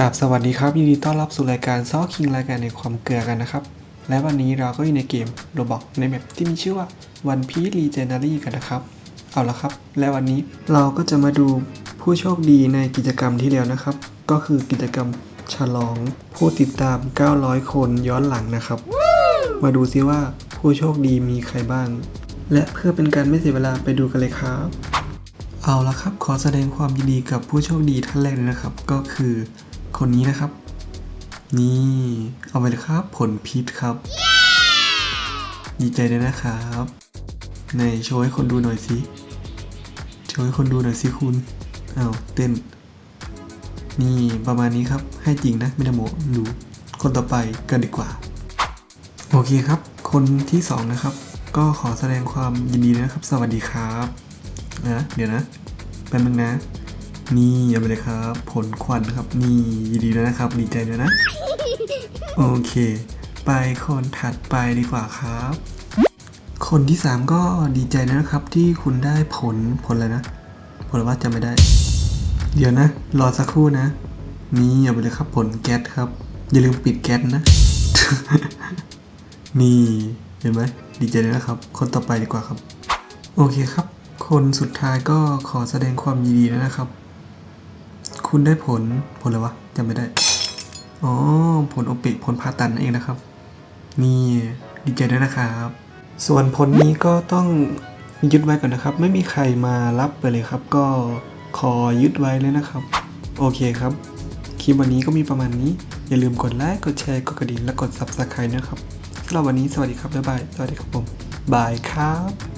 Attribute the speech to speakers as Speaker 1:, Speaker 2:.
Speaker 1: กราบสวัสดีครับยินดีต้อนรับสู่รายการซอคิงรายการในความเกลือกันนะครับ และวันนี้เราก็อยู่ในเกมโรบอกในแมปที่มีชื่อว่า One Piece Legendary กันนะครับ เอาละครับ และวันนี้เราก็จะมาดูผู้โชคดีในกิจกรรมที่แล้วนะครับ ก็คือกิจกรรมฉลองผู้ติดตาม 900 คนย้อนหลังนะครับ มาดูซิว่าผู้โชคดีมีใครบ้าง และเพื่อเป็นการไม่เสียเวลาไปดูกันเลยครับ เอาละครับ ขอแสดงความยินดีกับผู้โชคดีท่านแรกเลยนะครับ ก็คือ คนนี้นะครับ นี่ เอาไปเลยครับ ผลพิษครับ ดีใจด้วยนะครับไหนโชว์ให้คนดูหน่อยสิโชว์ให้คนดูหน่อยสิคุณเอาวเต้น นี่ประมาณนี้ครับ ให้จริงนะไม่ได้โมดูคนต่อไปกันดีกว่า โอเคครับ คนที่สองนะครับ ก็ขอแสดงความยินดีนะครับ สวัสดีครับนะเดี๋ยวนะแป๊บนึงนะ นี่เอาไปเลยครับ ผลควันครับ นี่ยินดีด้วยนะครับ ดีใจด้วยนะ โอเค ไปคนถัดไปดีกว่าครับ คนที่สามก็ดีใจนะครับ ที่คุณได้ผลผลอะไรนะ ผลว่าจำไม่ได้ เดี๋ยวนะ รอสักครู่นะ นี่เอาไปเลยครับ ผลแก๊สครับ อย่าลืมปิดแก๊สนะ นี่เห็นไหมดีใจเลยนะครับ คนต่อไปดีกว่าครับ โอเคครับ คนสุดท้ายก็ขอแสดงความยินดีนะครับ คุณได้ผลผลอะไรวะจำไม่ได้ อ๋อ ผลโอปิผลผ่าตัดนั่นเองนะครับ นี่ดีใจด้วยนะครับ ส่วนผลนี้ก็ต้องยึดไว้ก่อนนะครับ ไม่มีใครมารับไปเลยครับ ก็ขอยึดไว้เลยนะครับ โอเคครับ คลิปวันนี้ก็มีประมาณนี้ อย่าลืมกดไลค์กดแชร์กดกระดิ่งและกด subscribe นะครับสำหรับวันนี้สวัสดีครับบ๊ายบายสวัสดีครับผมบายครับ